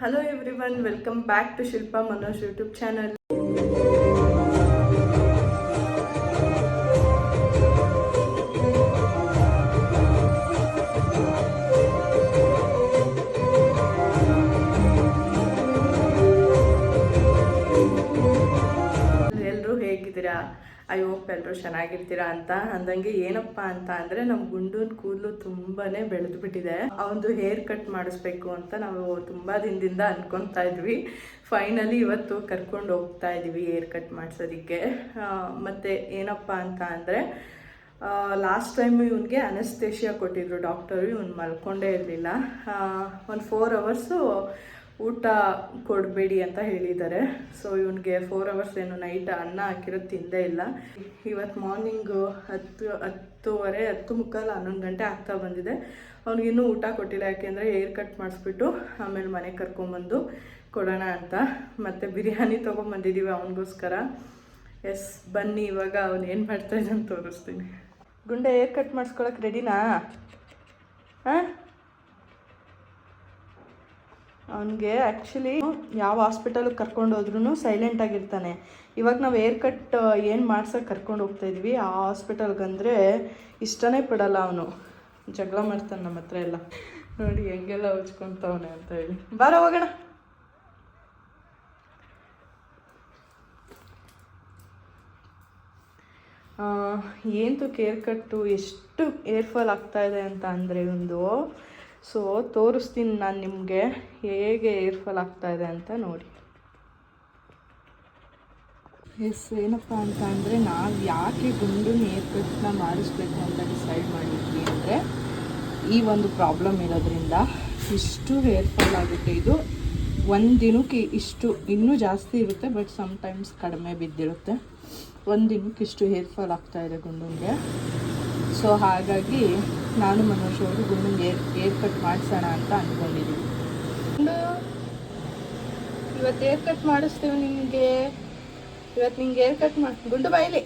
Hello everyone welcome back to Shilpa Manoj YouTube channel I hope ಎಲ್ಲರೂ ಚೆನ್ನಾಗಿರ್ತೀರಾ ಅಂತ ಅಂದಂಗೆ, ಏನಪ್ಪ ಅಂತ ಅಂದರೆ ನಮ್ಮ ಗುಂಡೂನ್ ಕೂದಲು ತುಂಬಾನೇ ಬೆಳೆದು ಬಿಟ್ಟಿದೆ ಅವನದು ಹೇರ್ ಕಟ್ ಮಾಡಿಸ್ಬೇಕು ಅಂತ ನಾವು ತುಂಬ ದಿನದಿಂದ ಅನ್ಕೊತಾ ಇದ್ವಿ. ಫೈನಲಿ ಇವತ್ತು ಕರ್ಕೊಂಡು ಹೋಗ್ತಾ ಇದ್ವಿ ಹೇರ್ ಕಟ್ ಮಾಡಿಸೋದಕ್ಕೆ. ಮತ್ತು ಏನಪ್ಪ ಅಂತ ಅಂದರೆ ಲಾಸ್ಟ್ ಟೈಮ್ ಇವನಿಗೆ ಅನಸ್ತೇಷಿಯಾ ಕೊಟ್ಟಿದ್ರು ಡಾಕ್ಟರು, ಇವ್ನು ಮಲ್ಕೊಂಡೇ ಇರಲಿಲ್ಲ. ಒಂದು ಫೋರ್ ಅವರ್ಸು ಊಟ ಕೊಡಬೇಡಿ ಅಂತ ಹೇಳಿದ್ದಾರೆ. ಸೊ ಇವನಿಗೆ ಫೋರ್ ಅವರ್ಸ್ ಏನು ನೈಟ್ ಅನ್ನ ಹಾಕಿರೋದು ತಿಂದೇ ಇಲ್ಲ. ಇವತ್ತು ಮಾರ್ನಿಂಗು ಹತ್ತು, ಹತ್ತುವರೆ, ಹತ್ತು ಮುಕ್ಕಾಲು ಹನ್ನೊಂದು ಗಂಟೆ ಆಗ್ತಾ ಬಂದಿದೆ. ಅವ್ನಿಗಿನ್ನೂ ಊಟ ಕೊಟ್ಟಿಲ್ಲ. ಯಾಕೆಂದರೆ ಹೇರ್ ಕಟ್ ಮಾಡಿಸ್ಬಿಟ್ಟು ಆಮೇಲೆ ಮನೆಗೆ ಕರ್ಕೊಂಬಂದು ಕೊಡೋಣ ಅಂತ. ಮತ್ತು ಬಿರಿಯಾನಿ ತೊಗೊಂಬಂದಿದ್ದೀವಿ ಅವನಿಗೋಸ್ಕರ. ಎಸ್ ಬನ್ನಿ, ಇವಾಗ ಅವನು ಏನು ಮಾಡ್ತಾ ಇದ್ದಾನೆ ತೋರಿಸ್ತೀನಿ. ಗುಂಡೆ ಹೇರ್ ಕಟ್ ಮಾಡಿಸ್ಕೊಳಕ್ಕೆ ರೆಡಿನಾ ಹಾಂ? ಅವನಿಗೆ ಆ್ಯಕ್ಚುಲಿ ಯಾವ ಹಾಸ್ಪಿಟಲ್ಗೆ ಕರ್ಕೊಂಡು ಹೋದ್ರೂ ಸೈಲೆಂಟ್ ಆಗಿರ್ತಾನೆ. ಇವಾಗ ನಾವು ಏರ್ ಕಟ್ ಏನು ಮಾಡ್ಸೋಕೆ ಕರ್ಕೊಂಡು ಹೋಗ್ತಾ ಇದ್ವಿ, ಆ ಹಾಸ್ಪಿಟಲ್ಗೆ ಅಂದರೆ ಇಷ್ಟನೇ ಪಡಲ್ಲ ಅವನು. ಜಗಳ ಮಾಡ್ತಾನೆ ನಮ್ಮ ಹತ್ರ ಎಲ್ಲ. ನೋಡಿ ಹೆಂಗೆಲ್ಲ ಉಚ್ಕೊತಾವನೆ ಅಂತ ಹೇಳಿ. ಬಾರ, ಹೋಗೋಣ. ಏನು ಕೇರ್ ಕಟ್ಟು ಎಷ್ಟು ಏರ್ಫಾಲ್ ಆಗ್ತಾ ಇದೆ ಅಂತ ಅಂದರೆ ಒಂದು ಸೊ ತೋರಿಸ್ತೀನಿ ನಾನು ನಿಮಗೆ ಹೇಗೆ ಏರ್ ಫಾಲ್ ಇದೆ ಅಂತ ನೋಡಿ. ಎಸ್ ಏನಪ್ಪ ಅಂತ ಅಂದರೆ ನಾವು ಯಾಕೆ ಗುಂಡು ಏರ್ ಕಟ್ನ ಮಾಡಿಸ್ಬೇಕು ಅಂತ ಡಿಸೈಡ್ ಮಾಡಿದ್ವಿ ಅಂದರೆ ಈ ಒಂದು ಪ್ರಾಬ್ಲಮ್ ಇರೋದ್ರಿಂದ ಇಷ್ಟು ಹೇರ್ ಫಾಲ್ ಆಗುತ್ತೆ. ಇದು ಒಂದು ದಿನಕ್ಕೆ ಇಷ್ಟು, ಇನ್ನೂ ಜಾಸ್ತಿ ಇರುತ್ತೆ ಬಟ್ ಸಮ್ಟೈಮ್ಸ್ ಕಡಿಮೆ ಬಿದ್ದಿರುತ್ತೆ. ಒಂದು ದಿನಕ್ಕೆ ಇಷ್ಟು ಹೇರ್ ಫಾಲ್ ಆಗ್ತಾ ಇದೆ ಗುಂಡುಗೆ ಸೊ ಹಾಗಾಗಿ ನಾನು ಮನೋಜ್ ಅವರು ಗುಂಡಿಗೆ ಏರ್ ಏರ್ ಕಟ್ ಮಾಡಿಸೋಣ ಅಂತ ಅಂದ್ಕೊಂಡಿದ್ದೀನಿ ಗುಂಡು ಇವತ್ತು ಏರ್ ಕಟ್ ಮಾಡಿಸ್ತೀವಿ ನಿಮಗೆ. ಇವತ್ತು ನಿಂಗೆ ಏರ್ ಕಟ್ ಮಾಡಿ ಗುಂಡು ಬಾಯಿಲಿ.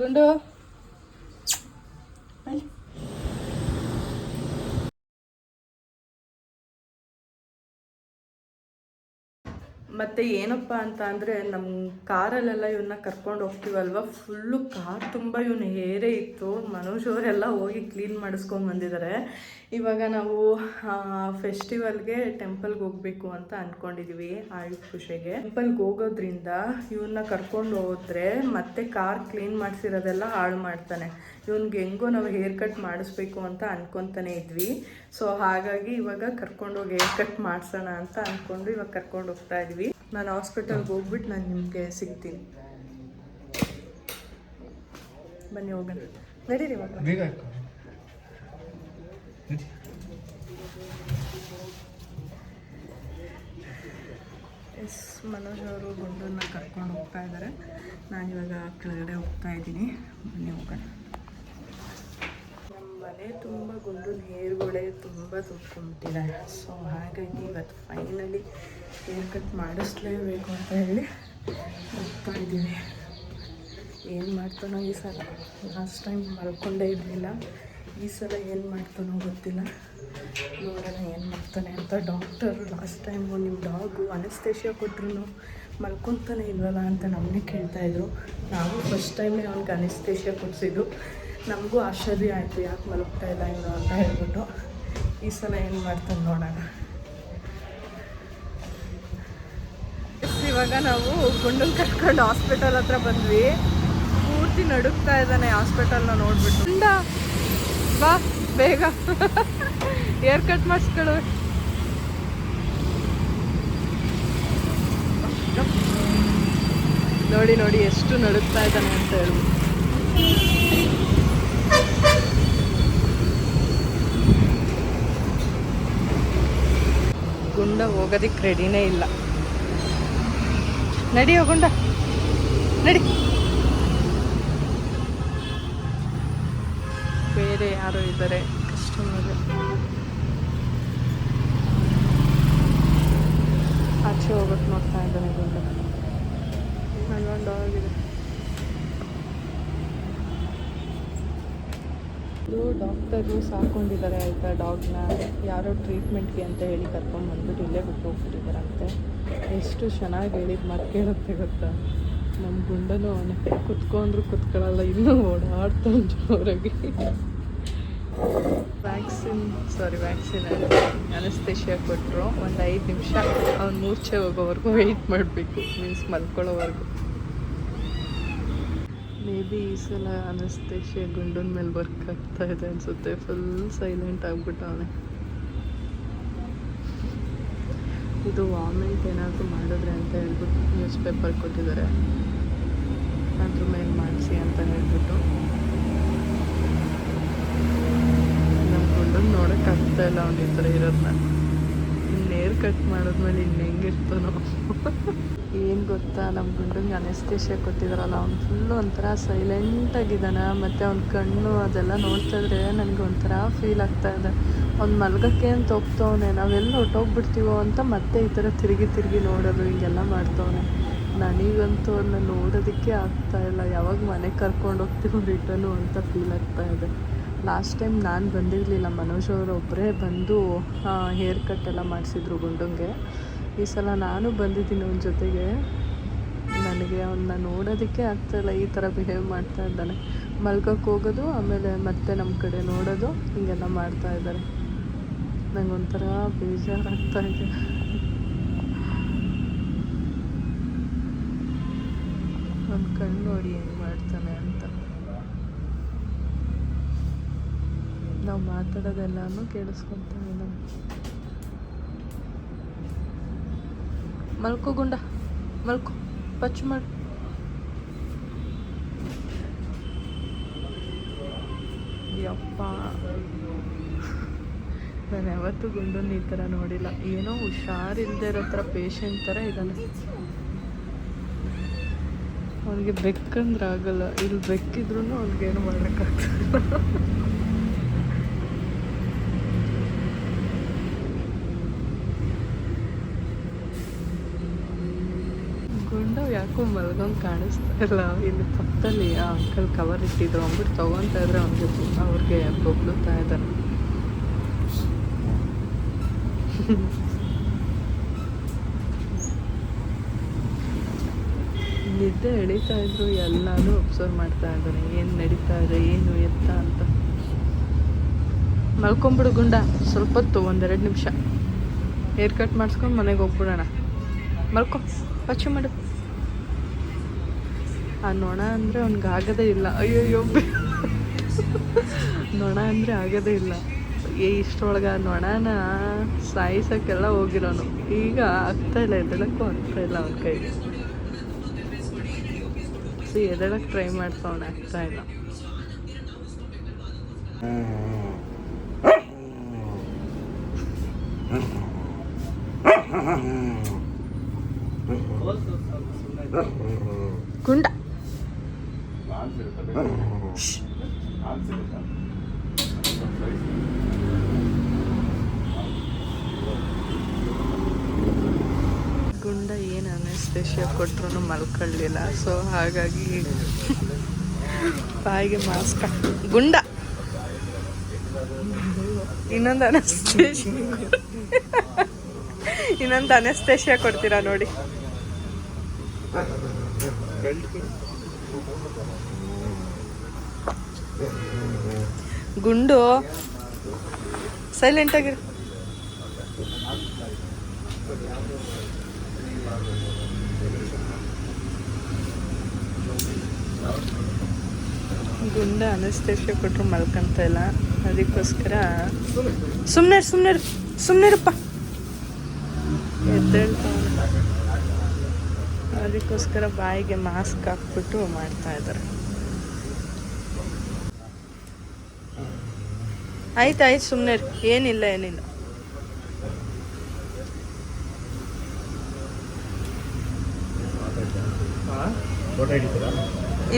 ಗುಂಡು. ಬಾಯ್ಲಿ ಮತ್ತು ಏನಪ್ಪ ಅಂತ ಅಂದರೆ ನಮ್ಮ ಕಾರಲ್ಲೆಲ್ಲ ಇವನ್ನ ಕರ್ಕೊಂಡು ಹೋಗ್ತೀವಲ್ವ? ಫುಲ್ಲು ಕಾರ್ ತುಂಬ ಇವನು ಹೇರೇ ಇತ್ತು. ಮನೋಜ್ ಅವರೆಲ್ಲ ಹೋಗಿ ಕ್ಲೀನ್ ಮಾಡಿಸ್ಕೊಂಡು ಬಂದಿದ್ದಾರೆ ಇವಾಗ ನಾವು ಫೆಸ್ಟಿವಲ್ಗೆ ಟೆಂಪಲ್ಗೆ ಹೋಗಬೇಕು ಅಂತ ಅಂದ್ಕೊಂಡಿದ್ದೀವಿ ಆಯುಷ್ ಖುಷಿಗೆ. ಟೆಂಪಲ್ಗೆ ಹೋಗೋದ್ರಿಂದ ಇವನ್ನ ಕರ್ಕೊಂಡು ಹೋದ್ರೆ ಮತ್ತೆ ಕಾರ್ ಕ್ಲೀನ್ ಮಾಡಿಸಿರೋದೆಲ್ಲ ಹಾಳು ಮಾಡ್ತಾನೆ. ಇವನ್ಗೆ ಹೆಂಗೋ ನಾವು ಹೇರ್ ಕಟ್ ಮಾಡಿಸ್ಬೇಕು ಅಂತ ಅನ್ಕೊತಾನೆ ಇದ್ವಿ. ಸೊ ಹಾಗಾಗಿ ಇವಾಗ ಕರ್ಕೊಂಡೋಗಿ ಹೇರ್ ಕಟ್ ಮಾಡ್ಸೋಣ ಅಂತ ಅಂದ್ಕೊಂಡು ಇವಾಗ ಕರ್ಕೊಂಡು ಹೋಗ್ತಾ ಇದ್ವಿ. ನಾನು ಹಾಸ್ಪಿಟಲ್ಗೆ ಹೋಗ್ಬಿಟ್ಟು ನಾನು ನಿಮಗೆ ಸಿಗ್ತೀನಿ. ಬನ್ನಿ ಹೋಗೋಣ. ನಡೀರಿ ಇವಾಗ. ಎಸ್ ಮನೋಜ್ ಅವರು ಗುಂಡನ್ನ ಕರ್ಕೊಂಡು ಹೋಗ್ತಾ ಇದ್ದಾರೆ ನಾನಿವಾಗ ಕೆಳಗಡೆ ಹೋಗ್ತಾ ಇದ್ದೀನಿ. ಬನ್ನಿ ಹೋಗೋಣ. ತುಂಬ, ಗುಂಡಿನ ಹೇರ್ಗಳೇ ತುಂಬ ಸುತ್ಕೊಂಡ್ಬಿಟ್ಟಿದೆ ಸೊ ಹಾಗಾಗಿ ಇವತ್ತು ಫೈನಲಿ ಹೇರ್ ಕಟ್ ಮಾಡಿಸ್ಲೇಬೇಕು ಅಂತ ಹೇಳಿ ಹೋಗ್ತಾ ಇದ್ದೀವಿ ಏನು ಮಾಡ್ತಾನೋ ಈ ಸಲ? ಲಾಸ್ಟ್ ಟೈಮ್ ಮಲ್ಕೊಂಡೇ ಇರಲಿಲ್ಲ. ಈ ಸಲ ಏನು ಮಾಡ್ತಾನೋ ಗೊತ್ತಿಲ್ಲ. ನೋಡೋಣ ಏನು ಮಾಡ್ತಾನೆ ಅಂತ. ಡಾಕ್ಟರ್ ಲಾಸ್ಟ್ ಟೈಮು ನಿಮ್ಮ ಡಾಗು ಅನಸ್ತೇಷಿಯಾ ಕೊಟ್ಟರು ಮಲ್ಕೊತಾನೆ ಇಲ್ವಲ್ಲ ಅಂತ ನಮ್ಮನ್ನೇ ಕೇಳ್ತಾಯಿದ್ರು ನಾವು ಫಸ್ಟ್ ಟೈಮೇ ಅವ್ನಿಗೆ ಅನಸ್ತೇಷಿಯಾ ಕೊಡಿಸಿದ್ದು ನಮಗೂ ಆಶ್ಚರ್ಯ ಆಯಿತು, ಯಾಕೆ ಮಲಗ್ತಾ ಇಲ್ಲ ಇವನು ಅಂತ ಹೇಳ್ಬಿಟ್ಟು. ಈ ಸಲ ಏನು ಮಾಡ್ತಾನೆ ನೋಡೋಣ. ಇವಾಗ ನಾವು ಗುಂಡನ್ ಕಟ್ಕೊಂಡು ಹಾಸ್ಪಿಟಲ್ ಹತ್ರ ಬಂದ್ವಿ. ಪೂರ್ತಿ ನಡುಕ್ತಾ ಇದ್ದಾನೆ ಹಾಸ್ಪಿಟಲ್ನ ನೋಡ್ಬಿಟ್ಟು. ಗುಂಡ! ಬಾ, ಬೇಗ. ಏರ್ ಕಟ್ ಮಾಡಿಸ್ಕೊಳ್ಳು ನೋಡಿ ನೋಡಿ, ಎಷ್ಟು ನಡುಕ್ತಾ ಇದ್ದಾನೆ ಅಂತ ಹೇಳ್ಬಿಟ್ಟು ಗುಂಡ ಹೋಗೋದಕ್ಕೆ ರೆಡಿನೇ ಇಲ್ಲ. ನಡಿಯೋ ಗುಂಡ. ನಡಿ. ಬೇರೆ ಯಾರೋ ಇದ್ದಾರೆ. ಕಸ್ಟಮರ್. ಆಚೆ ಹೋಗಕ್ಕೆ ನೋಡ್ತಾ ಇದ್ದಾನೆ ಗುಂಡ. ಅಲ್ಲೊಂದು ಡಾಗ್ ಇದೆ ಡಾಕ್ಟರು ಸಾಕೊಂಡಿದ್ದಾರೆ ಆಯಿತಾ ಡಾಗ್ನ ಯಾರೋ ಟ್ರೀಟ್ಮೆಂಟ್ಗೆ ಅಂತ ಹೇಳಿ ಕರ್ಕೊಂಡು ಬಂದ್ಬಿಟ್ಟು ಇಲ್ಲೇ ಬಿಟ್ಟು ಹೋಗ್ಬಿಟ್ಟಿದ್ದಾರಂತೆ ಎಷ್ಟು ಚೆನ್ನಾಗಿ ಹೇಳಿದ ಮಾತು ಕೇಳುತ್ತೆ ಗೊತ್ತಾ? ನಮ್ಮ ಗುಂಡನು ಅವನೇ ಕುತ್ಕೊಂಡ್ರು ಕುತ್ಕೊಳ್ಳಲ್ಲ ಇನ್ನೂ ಓಡಾಡ್ತಾನೆ ಜೋರಾಗಿ ವ್ಯಾಕ್ಸಿನ್ ಸಾರಿ ವ್ಯಾಕ್ಸಿನ್ ಅನಸ್ತೇಶಿಯಾ ಕೊಟ್ಟರು ಒಂದು ಐದು ನಿಮಿಷ, ಅವ್ನು ಮೂರ್ಛೆ ಹೋಗೋವರೆಗೂ ವೆಯ್ಟ್ ಮಾಡಬೇಕು. ಮೀನ್ಸ್ ಮಲ್ಕೊಳ್ಳೋವರೆಗೂ. ಮೇ ಬಿ ಈ ಸಲ ಅನಸ್ತೇಶಿಯ ಗುಂಡನ ಮೇಲೆ ವರ್ಕ್ ಆಗ್ತಾ ಇದೆ ಅನಿಸುತ್ತೆ. ಫುಲ್ ಸೈಲೆಂಟ್ ಆಗ್ಬಿಟ್ಟವನೆ ಇದು ವಾಮಿಂಟ್ ಏನಾದರೂ ಮಾಡಿದ್ರೆ ಅಂತ ಹೇಳ್ಬಿಟ್ಟು ನ್ಯೂಸ್ ಪೇಪರ್ ಕೊಟ್ಟಿದ್ದಾರೆ. ಅದ್ರ ಮೇಲೆ ಮಾಡಿಸಿ ಅಂತ ಹೇಳ್ಬಿಟ್ಟು. ನಮ್ಮ ಗುಂಡನ್ ನೋಡಕ್ ಆಗ್ತಾ ಇಲ್ಲ ಅವ್ನ ಈ ಥರ ಇರೋದನ್ನ ನೇರ್ ಕಟ್ ಮಾಡಿದ್ಮೇಲೆ ಇನ್ನು ಹೆಂಗಿರ್ತಾನೋ ಏನು ಗೊತ್ತಾ ನಮ್ಮ ಗುಂಡಂಗೆ ಅನೆಸ್ತೇಷಿಯಾ ಕೊಟ್ಟಿದಾರಲ್ಲ, ಅವ್ನು ಫುಲ್ಲು ಒಂಥರ ಸೈಲೆಂಟ್ ಆಗಿದ್ದಾನ, ಮತ್ತು ಅವ್ನ ಕಣ್ಣು ಅದೆಲ್ಲ ನೋಡ್ತಾ ಇದ್ರೆ ನನಗೆ ಒಂಥರ ಫೀಲ್ ಆಗ್ತಾ ಇದೆ. ಅವ್ನು ಮಲ್ಗಕ್ಕೆ ಅಂತ ಹೋಗ್ತವನೆ ನಾವೆಲ್ಲ ಹೊಟ್ಟೋಗ್ಬಿಡ್ತೀವೋ ಅಂತ ಮತ್ತೆ ಈ ಥರ ತಿರುಗಿ ತಿರುಗಿ ನೋಡೋದು, ಹಿಂಗೆಲ್ಲ ಮಾಡ್ತವನೆ. ನನಗಂತೂ ಅವನ್ನ ನೋಡೋದಕ್ಕೆ ಆಗ್ತಾ ಇಲ್ಲ, ಯಾವಾಗ ಮನೆಗೆ ಕರ್ಕೊಂಡು ಹೋಗ್ತೀವಿ ರಿಟರ್ನು ಅಂತ ಫೀಲ್ ಆಗ್ತಾ ಇದೆ. ಲಾಸ್ಟ್ ಟೈಮ್ ನಾನು ಬಂದಿರಲಿಲ್ಲ, ಮನೋಜ್ ಅವರು ಒಬ್ಬರೇ ಬಂದು ಹೇರ್ ಕಟ್ ಎಲ್ಲ ಮಾಡಿಸಿದ್ರು ಗುಂಡಂಗೆ. ಈ ಸಲ ನಾನು ಬಂದಿದ್ದೀನಿ ಅವನ ಜೊತೆಗೆ. ನನಗೆ ಅವನ್ನ ನೋಡೋದಕ್ಕೆ ಆಗ್ತಾಯಿಲ್ಲ ಈ ಥರ ಬಿಹೇವ್ ಮಾಡ್ತಾ ಇದ್ದಾನೆ. ಮಲ್ಗಕ್ಕೆ ಹೋಗೋದು, ಆಮೇಲೆ ಮತ್ತೆ ನಮ್ಮ ಕಡೆ ನೋಡೋದು, ಹೀಗೆಲ್ಲ ಮಾಡ್ತಾ ಇದ್ದಾರೆ. ನಂಗೊಂಥರ ಬೇಜಾರಾಗ್ತಾ ಇದೆ. ಅವ್ನ ಕಣ್ಣು ನೋಡಿ ಹೆಂಗೆ ಮಾಡ್ತಾನೆ ಅಂತ. ನಾವು ಮಾತಾಡೋದೆಲ್ಲನೂ ಕೇಳಿಸ್ಕೊತಾನೆ ನಾವು ಮಲ್ಕೋ ಗುಂಡ, ಮಲ್ಕೋ, ಪಚ್ ಮಾಡು. ಯಪ್ಪ. ನಾನು ಯಾವತ್ತೂ ಗುಂಡನ್ನ ಈ ಥರ ನೋಡಿಲ್ಲ. ಏನೋ ಹುಷಾರಿಲ್ಲದೆ ಇರೋ ಥರ ಪೇಷಂಟ್ ಥರ ಇದ್ದಾನೆ. ಅವನಿಗೆ ಬೆಕ್ಕಂದ್ರೆ ಆಗಲ್ಲ. ಇಲ್ಲಿ ಬೆಕ್ಕಿದ್ರು ಅವ್ನಿಗೇನು ಮಾಡೋಕ್ಕಾಗ್ತದೆ ಗುಂಡ ಯಾಕೋ ಮಲ್ಗೊಂಡು ಕಾಣಿಸ್ತಾ ಇಲ್ಲ. ಇಲ್ಲಿ ಪಕ್ಕದಲ್ಲಿ ಆ ಅಂಕಲ್ ಕವರ್ ಇಟ್ಟಿದ್ರು. ಅಂದ್ಬಿಟ್ಟು ತೊಗೊತಾ ಇದ್ರೆ ಅವ್ನಿಗೆ ಅವ್ರಿಗೆ ಬೊಗ್ಳುತ್ತಾ ಇದ್ದಾನೆ ನಿದ್ದೆ ಎಳಿತಾ ಇದ್ರು, ಎಲ್ಲಾನು ಅಬ್ಸರ್ವ್ ಮಾಡ್ತಾ ಇದ್ದಾರೆ. ಏನು ನಡೀತಾ ಇದೆ, ಏನು ಎತ್ತ ಅಂತ. ಮಲ್ಕೊಂಬಿಡು ಗುಂಡ. ಸ್ವಲ್ಪ ಹೊತ್ತು, ಒಂದೆರಡು ನಿಮಿಷ. ಹೇರ್ ಕಟ್ ಮಾಡಿಸ್ಕೊಂಡು ಮನೆಗೆ ಹೋಗ್ಬಿಡೋಣ. ಮಲ್ಕೊ. ಪಚ್ಚು ಮಾಡು ಆ ನೊಣ ಅಂದರೆ ಅವ್ನಿಗೆ ಆಗೋದೇ ಇಲ್ಲ. ಅಯ್ಯೋ ನೊಣ ಅಂದರೆ ಆಗೋದೇ ಇಲ್ಲ. ಏ, ಇಷ್ಟೊಳಗೆ ಆ ನೊಣನ ಸಾಯಿಸೋಕ್ಕೆಲ್ಲ ಹೋಗಿರೋನು. ಈಗ ಆಗ್ತಾ ಇಲ್ಲ ಎದಳಕ್ಕೂ ಆಗ್ತಾ ಇಲ್ಲ ಅವನ ಕೈಗೆ ಸಿ ಎದಳಕ್ಕೆ ಟ್ರೈ ಮಾಡ್ತಾವನೆ ಆಗ್ತಾ ಇಲ್ಲ. ಗುಂಡ. ಗುಂಡ ಏನು ಅನೆಸ್ತೇಷಿಯಾ ಕೊಟ್ರು ಮಲ್ಕೊಳ್ಳಿಲ್ಲ ಸೊ ಹಾಗಾಗಿ ಬಾಯಿಗೆ ಮಾಸ್ಕ್ ಗುಂಡ. ಇನ್ನೊಂದು ಅನಸ್ತೇಷಿಯಾ ಇನ್ನೊಂದು ಅನಸ್ತೇಷಿಯಾ ಕೊಡ್ತೀರಾ ನೋಡಿ. ಗುಂಡು. ಸೈಲೆಂಟ್ ಆಗಿರು. ಗುಂಡ ಅನಸ್ತೇಶ ಕೊಟ್ಟರು ಮಲ್ಕಂತ ಇಲ್ಲ. ಅದಕ್ಕೋಸ್ಕರ ಸುಮ್ಮನೆ ಸುಮ್ಮನೆ ಸುಮ್ಮನಿರಪ್ಪ ಎದ್ದೇಳ್ತಾವ ಅದಕ್ಕೋಸ್ಕರ ಬಾಯಿಗೆ ಮಾಸ್ಕ್ ಹಾಕ್ಬಿಟ್ಟು ಮಾಡ್ತಾ ಇದ್ದಾರೆ. ಆಯ್ತು ಆಯ್ತು ಸುಮ್ಮನೆ ಏನಿಲ್ಲ ಏನಿಲ್ಲ.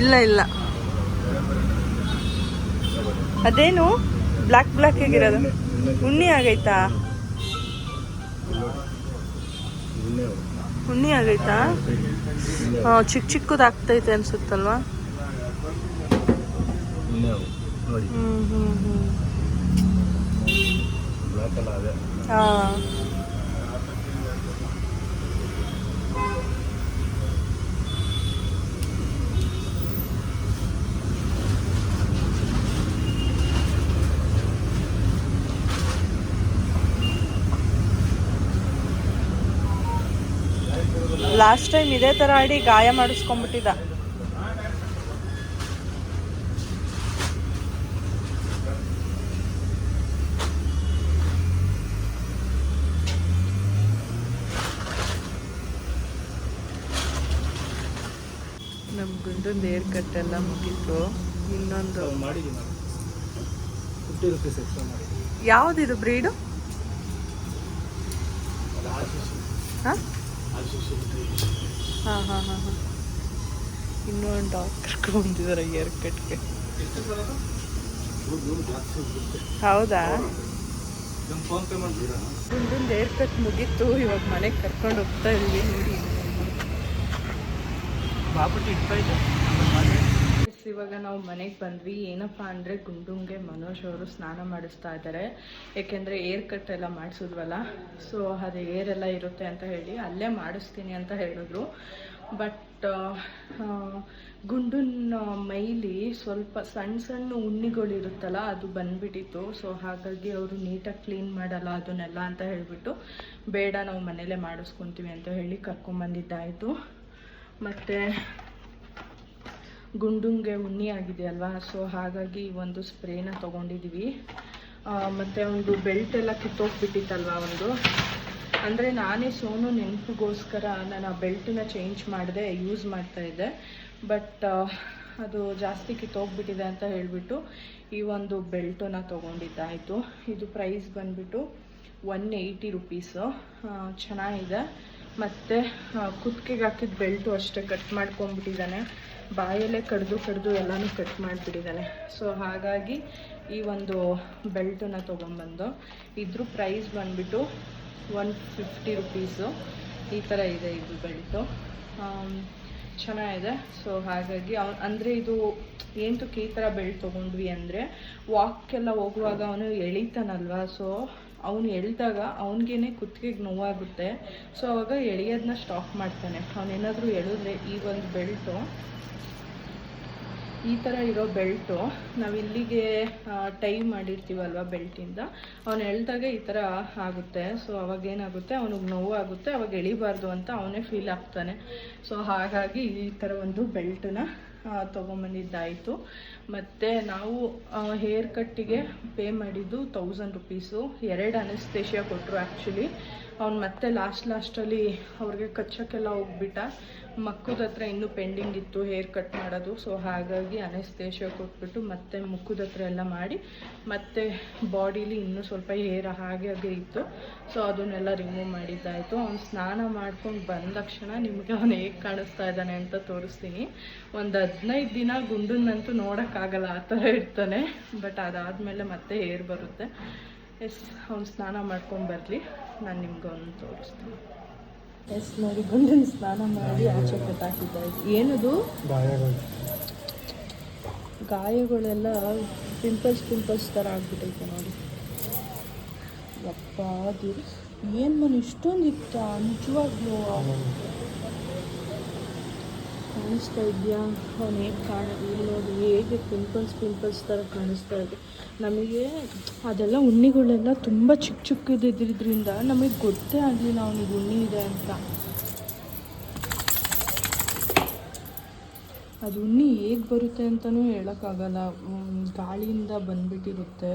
ಇಲ್ಲ ಇಲ್ಲ. ಅದೇನು? ಬ್ಲ್ಯಾಕ್ ಬ್ಲ್ಯಾಕ್ ಆಗಿರೋದು ಉಣ್ಣಿ ಆಗೈತಾ? ಉಣ್ಣಿ ಆಗೈತಾ? ಚಿಕ್ಕ ಚಿಕ್ಕದು ಆಗ್ತೈತೆ ಅನ್ಸುತ್ತಲ್ವಾ? ಹ್ಮ್ ಹ್ಞೂ ಹ್ಞೂ ಹ್ಞೂ ಲಾಸ್ಟ್ ಟೈಮ್ ಇದೇ ತರ ಆಡಿ ಗಾಯ ಮಾಡಿಸ್ಕೊಂಡ್ಬಿಟ್ಟಿದ್ದ. ನಮ್ಮ ಗುಂಡೊಂದು ಏರ್ ಕಟ್ ಎಲ್ಲ ಮುಗೀತು. ಇನ್ನೊಂದು ಯಾವುದಿದು ಬ್ರೀಡು? ಹಾಂ? ಹಾಂ ಹಾಂ ಹಾಂ ಹಾಂ. ಇನ್ನೂ ಒಂದು ಡಾಗ್ ಕರ್ಕೊಂಡ್ಬಂದಿದ್ದಾರೆ ಏರ್ ಕಟ್ಗೆ ಹೌದಾ? ಗುಂಡೊಂದು ಏರ್ ಕಟ್ ಮುಗೀತು. ಇವಾಗ ಮನೆಗೆ ಕರ್ಕೊಂಡು ಹೋಗ್ತಾ ಇದ್ವಿ ನೋಡಿ. ಬಾಪುಟಿ ಇಡ್ತಾ ಇವಾಗ ನಾವು ಮನೆಗೆ ಬಂದ್ವಿ. ಏನಪ್ಪ ಅಂದರೆ ಗುಂಡುಂಗೆ ಮನೋಜ್ ಅವರು ಸ್ನಾನ ಮಾಡಿಸ್ತಾ ಇದ್ದಾರೆ ಏಕೆಂದರೆ ಏರ್ ಕಟ್ ಎಲ್ಲ ಮಾಡಿಸಿದ್ವಲ್ಲ ಸೊ ಅದು ಏರ್ ಎಲ್ಲ ಇರುತ್ತೆ ಅಂತ ಹೇಳಿ ಅಲ್ಲೇ ಮಾಡಿಸ್ತೀನಿ ಅಂತ ಹೇಳಿದ್ರು. ಬಟ್ ಗುಂಡುನ ಮೈಲಿ ಸ್ವಲ್ಪ ಸಣ್ಣ ಸಣ್ಣ ಉಣ್ಣಿಗಳಿರುತ್ತಲ್ಲ ಅದು ಬಂದ್ಬಿಟ್ಟಿತ್ತು. ಸೊ ಹಾಗಾಗಿ ಅವರು ನೀಟಾಗಿ ಕ್ಲೀನ್ ಮಾಡಲ್ಲ ಅದನ್ನೆಲ್ಲ ಅಂತ ಹೇಳಿಬಿಟ್ಟು ಬೇಡ, ನಾವು ಮನೇಲೇ ಮಾಡಿಸ್ಕೊತೀವಿ ಅಂತ ಹೇಳಿ ಕರ್ಕೊಂಬಂದಿದ್ದಾಯಿತು. ಮತ್ತು ಗುಂಡುಂಗೆ ಉಣ್ಣಿ ಆಗಿದೆ ಅಲ್ವಾ? ಸೊ ಹಾಗಾಗಿ ಒಂದು ಸ್ಪ್ರೇನ ತೊಗೊಂಡಿದ್ದೀವಿ ಮತ್ತು ಒಂದು ಬೆಲ್ಟ್ ಎಲ್ಲ ಕಿತ್ತೋಗ್ಬಿಟ್ಟಿತ್ತಲ್ವ ಒಂದು? ಅಂದರೆ ನಾನೇ ಸೋನು ನೆನಪಿಗೋಸ್ಕರ ನಾನು ಆ ಬೆಲ್ಟನ್ನ ಚೇಂಜ್ ಮಾಡಿದೆ, ಯೂಸ್ ಮಾಡ್ತಾ ಇದ್ದೆ. ಬಟ್ ಅದು ಜಾಸ್ತಿ ಕಿತ್ತೋಗ್ಬಿಟ್ಟಿದೆ ಅಂತ ಹೇಳಿಬಿಟ್ಟು ಈ ಒಂದು ಬೆಲ್ಟನ್ನ ತೊಗೊಂಡಿದ್ದಾಯಿತು. ಇದು ಪ್ರೈಸ್ ಬಂದುಬಿಟ್ಟು ಒನ್ ಏಯ್ಟಿ ರುಪೀಸು. ಚೆನ್ನಾಗಿದೆ. ಮತ್ತು ಕುತ್ತಿಗೆ ಹಾಕಿದ ಬೆಲ್ಟು ಅಷ್ಟೇ ಕಟ್ ಮಾಡ್ಕೊಂಡ್ಬಿಟ್ಟಿದ್ದಾನೆ. ಬಾಯಲ್ಲೇ ಕಡ್ದು ಕಡ್ದು ಎಲ್ಲನೂ ಕಟ್ ಮಾಡಿಬಿಟ್ಟಿದ್ದಾನೆ. ಸೊ ಹಾಗಾಗಿ ಈ ಒಂದು ಬೆಲ್ಟನ್ನ ತೊಗೊಂಬಂದು ಇದ್ರ ಪ್ರೈಸ್ ಬಂದುಬಿಟ್ಟು ಒನ್ ಫಿಫ್ಟಿ ರುಪೀಸು ಈ ಥರ ಇದೆ ಇದು ಬೆಲ್ಟು. ಚೆನ್ನಾಗಿದೆ. ಸೊ ಹಾಗಾಗಿ ಅವ್, ಅಂದರೆ ಇದು ಏನಕ್ಕೆ ಈ ಥರ ಬೆಲ್ಟ್ ತೊಗೊಂಡ್ವಿ ಅಂದರೆ ವಾಕೆಲ್ಲ ಹೋಗುವಾಗ ಅವನು ಎಳಿತಾನಲ್ವ? ಸೊ ಅವನು ಎಳ್ದಾಗ ಅವನಿಗೇನೆ ಕುತ್ತಿಗೆಗೆ ನೋವಾಗುತ್ತೆ. ಸೊ ಅವಾಗ ಎಳೆಯೋದನ್ನ ಸ್ಟಾಪ್ ಮಾಡ್ತಾನೆ. ಅವನೇನಾದರೂ ಎಳೆದ್ರೆ ಈ ಒಂದು ಬೆಲ್ಟು, ಈ ಥರ ಇರೋ ಬೆಲ್ಟು ನಾವು ಇಲ್ಲಿಗೆ ಟೈ ಮಾಡಿರ್ತೀವಲ್ವ ಬೆಲ್ಟಿಂದ, ಅವನು ಎಳ್ದಾಗ ಈ ಥರ ಆಗುತ್ತೆ. ಸೊ ಅವಾಗ ಏನಾಗುತ್ತೆ ಅವನಿಗೆ ನೋವು ಆಗುತ್ತೆ ಅವಾಗ ಎಳಿಬಾರ್ದು ಅಂತ ಅವನೇ ಫೀಲ್ ಆಗ್ತಾನೆ. ಸೊ ಹಾಗಾಗಿ ಈ ಥರ ಒಂದು ಬೆಲ್ಟನ್ನ ತೊಗೊಂಬಂದಿದ್ದಾಯಿತು. ಮತ್ತು ನಾವು ಹೇರ್ ಕಟ್ಟಿಗೆ ಪೇ ಮಾಡಿದ್ದು ತೌಸಂಡ್ ರುಪೀಸು ಎರಡು ಅನಸ್ತೇಷಿಯಾ ಕೊಟ್ಟರು ಆ್ಯಕ್ಚುಲಿ ಅವ್ನು ಮತ್ತೆ ಲಾಸ್ಟ್ ಲಾಸ್ಟಲ್ಲಿ ಅವ್ರಿಗೆ ಕಚ್ಚೋಕ್ಕೆಲ್ಲ ಹೋಗ್ಬಿಟ್ಟ. ಮಕ್ಕದ ಹತ್ರ ಇನ್ನೂ ಪೆಂಡಿಂಗ್ ಇತ್ತು ಹೇರ್ ಕಟ್ ಮಾಡೋದು. ಸೊ ಹಾಗಾಗಿ ಅನಸ್ತೇಶ ಕೊಟ್ಬಿಟ್ಟು ಮತ್ತೆ ಮುಖದ ಹತ್ರ ಎಲ್ಲ ಮಾಡಿ, ಮತ್ತೆ ಬಾಡಿಲಿ ಇನ್ನೂ ಸ್ವಲ್ಪ ಹೇರ್ ಹಾಗೆ ಹಾಗೆ ಇತ್ತು. ಸೊ ಅದನ್ನೆಲ್ಲ ರಿಮೂವ್ ಮಾಡಿದ್ದಾಯಿತು. ಅವ್ನು ಸ್ನಾನ ಮಾಡ್ಕೊಂಡು ಬಂದ ತಕ್ಷಣ ನಿಮಗೆ ಅವನು ಹೇಗೆ ಕಾಣಿಸ್ತಾ ಇದ್ದಾನೆ ಅಂತ ತೋರಿಸ್ತೀನಿ. ಒಂದು ಹದಿನೈದು ದಿನ ಗುಂಡನ್ನಂತೂ ನೋಡೋಕ್ಕಾಗಲ್ಲ, ಆ ಥರ ಇರ್ತಾನೆ. ಬಟ್ ಅದಾದಮೇಲೆ ಮತ್ತೆ ಹೇರ್ ಬರುತ್ತೆ. ಎಸ್ ಅವ್ನು ಸ್ನಾನ ಮಾಡ್ಕೊಂಡು ಬರಲಿ. ನಾನು ನಿಮ್ಗೆ ಅವ್ನು ತೋರಿಸ್ತೀನಿ. ಎಸ್ ನೋಡಿ ಗಂಡನ ಸ್ನಾನ ಮಾಡಿ ಆಚೆ ಕಟ್ಟಾಕಿದ್ದಾರೆ ಏನದು? ಗಾಯಗಳು. ಗಾಯಗಳೆಲ್ಲ ಪಿಂಪಲ್ಸ್ ಪಿಂಪಲ್ಸ್ ಥರ ಆಗ್ಬಿಟ್ಟೈತೆ ನೋಡಿ. ಯಪ್ಪ ಅದು ಏನು ಮನೆ ಇಷ್ಟೊಂದು ಇತ್ತು ನಿಜವಾಗ್ಲೂ ಕಾಣಿಸ್ತಾ ಇದೆಯಾ? ಅವನು ಹೇಗೆ ಕಾಣ ಇಲ್ಲಿ ಹೇಗೆ ಪಿಂಪಲ್ಸ್ ಪಿಂಪಲ್ಸ್ ಥರ ಕಾಣಿಸ್ತಾ ಇದೆ. ನಮಗೆ ಅದೆಲ್ಲ ಉಣ್ಣಿಗಳೆಲ್ಲ ತುಂಬ ಚಿಕ್ಕ ಚಿಕ್ಕದಿದ್ದರಿಂದ ನಮಗೆ ಗೊತ್ತೇ ಆಗಲಿಲ್ಲ ಅವನಿಗೆ ಉಣ್ಣಿ ಇದೆ ಅಂತ. ಅದು ಉಣ್ಣಿ ಹೇಗೆ ಬರುತ್ತೆ ಅಂತಲೂ ಹೇಳೋಕ್ಕಾಗಲ್ಲ. ಗಾಳಿಯಿಂದ ಬಂದುಬಿಟ್ಟಿರುತ್ತೆ.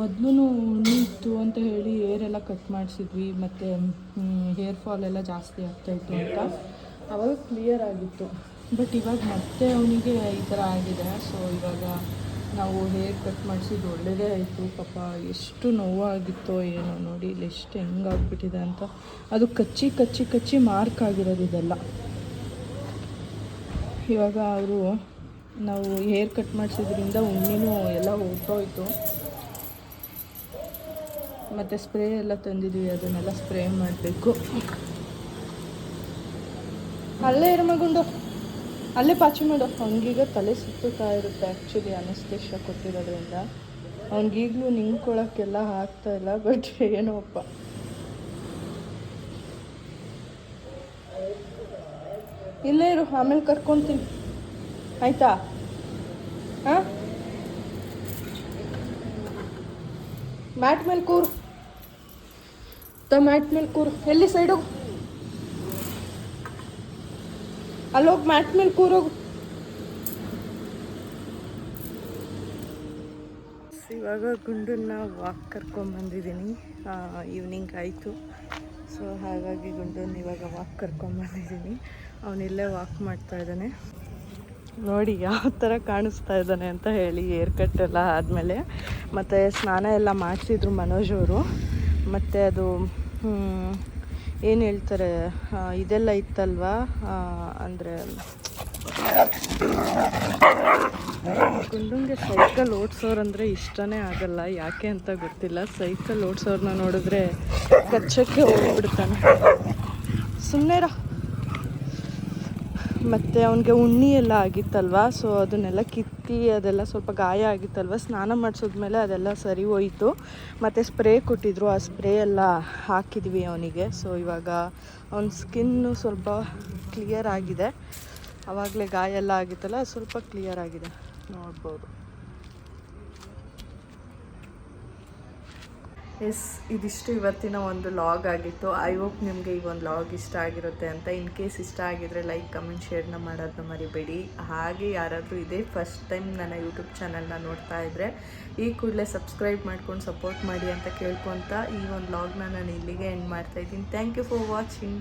ಮೊದಲು ಉಣ್ಣಿ ಇತ್ತು ಅಂತ ಹೇಳಿ ಹೇರೆಲ್ಲ ಕಟ್ ಮಾಡಿಸಿದ್ವಿ. ಮತ್ತು ಹೇರ್ ಫಾಲ್ ಎಲ್ಲ ಜಾಸ್ತಿ ಆಗ್ತಾಯಿತ್ತು ಅಂತ. ಅವಾಗ ಕ್ಲಿಯರ್ ಆಗಿತ್ತು. ಬಟ್ ಇವಾಗ ಮತ್ತೆ ಅವನಿಗೆ ಈ ಥರ ಆಗಿದೆ. ಸೊ ಇವಾಗ ನಾವು ಹೇರ್ ಕಟ್ ಮಾಡಿಸಿದ್ದು ಒಳ್ಳೆಯದೇ ಆಯಿತು. ಪಾಪ ಎಷ್ಟು ನೋವಾಗಿತ್ತೋ ಏನೋ ನೋಡಿ, ಇಲ್ಲಿ ಎಷ್ಟು ಹೆಂಗಾಗ್ಬಿಟ್ಟಿದೆ ಅಂತ. ಅದು ಕಚ್ಚಿ ಕಚ್ಚಿ ಕಚ್ಚಿ ಮಾರ್ಕ್ ಆಗಿರೋದು ಇದೆಲ್ಲ. ಇವಾಗ ಅವರು ನಾವು ಹೇರ್ ಕಟ್ ಮಾಡಿಸಿದ್ರಿಂದ ಉಣ್ಣಿನೂ ಎಲ್ಲ ಹೋಗ್ತೋಯ್ತು. ಮತ್ತು ಸ್ಪ್ರೇ ಎಲ್ಲ ತಂದಿದ್ದೀವಿ ಅದನ್ನೆಲ್ಲ ಸ್ಪ್ರೇ ಮಾಡಬೇಕು. ಅಲ್ಲೇ ಇರೋ ಮಗುಂಡು ಅಲ್ಲೇ ಪಾಚಿ ಮಾಡು. ಅವ್ನಿಗೀಗ ತಲೆ ಸುತ್ತುತ್ತಾ ಇರುತ್ತೆ ಆ್ಯಕ್ಚುಲಿ ಅನಸ್ತೇಶ ಕೊಟ್ಟಿರೋದ್ರಿಂದ. ಅವ್ನಿಗೀಗಲೂ ನಿಂತ್ಕೊಳ್ಳೋಕ್ಕೆಲ್ಲ ಆಗ್ತಾ ಇಲ್ಲ ಬಟ್ ಏನೋ ಅಪ್ಪ. ಇಲ್ಲೇ ಇರು, ಆಮೇಲೆ ಕರ್ಕೊತೀನಿ. ಆಯ್ತಾ? ಹಾಂ? ಮ್ಯಾಟ್ ಮೇಲೆ ಕೂರು. ತ ಮ್ಯಾಟ್ ಮೇಲೆ ಕೂರು. ಎಲ್ಲಿ ಸೈಡ್ ಹೋಗು ಅಲ್ಲೋಗಿ ಮ್ಯಾಟ್ ಮೇಲೆ ಕೂರೋಗು. ಇವಾಗ ಗುಂಡನ್ನ ವಾಕ್ ಕರ್ಕೊಂಬಂದಿದ್ದೀನಿ ಈವ್ನಿಂಗ್ ಆಯಿತು. ಸೊ ಹಾಗಾಗಿ ಗುಂಡನ್ನ ಇವಾಗ ವಾಕ್ ಕರ್ಕೊಂಬಂದಿದ್ದೀನಿ ಅವನಿಲ್ಲೇ ವಾಕ್ ಮಾಡ್ತಾ ಇದ್ದಾನೆ. ನೋಡಿ ಯಾವ ಥರ ಕಾಣಿಸ್ತಾ ಇದ್ದಾನೆ ಅಂತ ಹೇಳಿ ಏರ್ ಕಟ್ ಎಲ್ಲ ಆದಮೇಲೆ. ಮತ್ತು ಸ್ನಾನ ಎಲ್ಲ ಮಾಡಿಸಿದ್ರು ಮನೋಜ್ ಅವರು. ಮತ್ತು ಅದು ಏನು ಹೇಳ್ತಾರೆ? ಇದೆಲ್ಲ ಇತ್ತಲ್ವಾ? ಅಂದರೆ, ಗುಂಡುಂಗೆ ಸೈಕಲ್ ಓಡಿಸೋರಂದ್ರೆ ಇಷ್ಟನೇ ಆಗಲ್ಲ. ಯಾಕೆ ಅಂತ ಗೊತ್ತಿಲ್ಲ. ಸೈಕಲ್ ಓಡಿಸೋರನ್ನ ನೋಡಿದ್ರೆ ಕಚ್ಚಕ್ಕೆ ಹೋಗ್ಬಿಡ್ತಾನೆ. ಸುಮ್ಮನೆ ಮತ್ತು ಅವನಿಗೆ ಉಣ್ಣಿ ಎಲ್ಲ ಆಗಿತ್ತಲ್ವ? ಸೊ ಅದನ್ನೆಲ್ಲ ಕಿತ್ತಿ, ಅದೆಲ್ಲ ಸ್ವಲ್ಪ ಗಾಯ ಆಗಿತ್ತಲ್ವ? ಸ್ನಾನ ಮಾಡಿಸಿದ್ಮೇಲೆ ಅದೆಲ್ಲ ಸರಿ ಹೋಯಿತು. ಮತ್ತು ಸ್ಪ್ರೇ ಕೊಟ್ಟಿದ್ರು. ಆ ಸ್ಪ್ರೇ ಎಲ್ಲ ಹಾಕಿದ್ವಿ ಅವನಿಗೆ. ಸೊ ಇವಾಗ ಅವನ ಸ್ಕಿನ್ನು ಸ್ವಲ್ಪ ಕ್ಲಿಯರ್ ಆಗಿದೆ. ಆವಾಗಲೇ ಗಾಯ ಎಲ್ಲ ಆಗಿತ್ತಲ್ಲ, ಸ್ವಲ್ಪ ಕ್ಲಿಯರ್ ಆಗಿದೆ. ನೋಡ್ಬೋದು. ಎಸ್, ಇದಿಷ್ಟು ಇವತ್ತಿನ ಒಂದು ಲಾಗ್ ಆಗಿತ್ತು. ಐ ಹೋಪ್ ನಿಮಗೆ ಈ ಒಂದು ಲಾಗ್ ಇಷ್ಟ ಆಗಿರುತ್ತೆ ಅಂತ. ಇನ್ ಕೇಸ್ ಇಷ್ಟ ಆಗಿದ್ರೆ ಲೈಕ್ ಕಮೆಂಟ್ ಶೇರ್ನ ಮಾಡೋದನ್ನ ಮರಿಬೇಡಿ. ಹಾಗೆ ಯಾರಾದರೂ ಇದೇ ಫಸ್ಟ್ ಟೈಮ್ ನನ್ನ ಯೂಟ್ಯೂಬ್ ಚಾನಲ್ನ ನೋಡ್ತಾ ಇದ್ದರೆ ಈ ಕೂಡಲೇ ಸಬ್ಸ್ಕ್ರೈಬ್ ಮಾಡ್ಕೊಂಡು ಸಪೋರ್ಟ್ ಮಾಡಿ ಅಂತ ಕೇಳ್ಕೊತ ಈ ಒಂದು ಲಾಗ್ನ ನಾನು ಇಲ್ಲಿಗೆ ಎಂಡ್ ಮಾಡ್ತಾ ಇದ್ದೀನಿ. Thank you for watching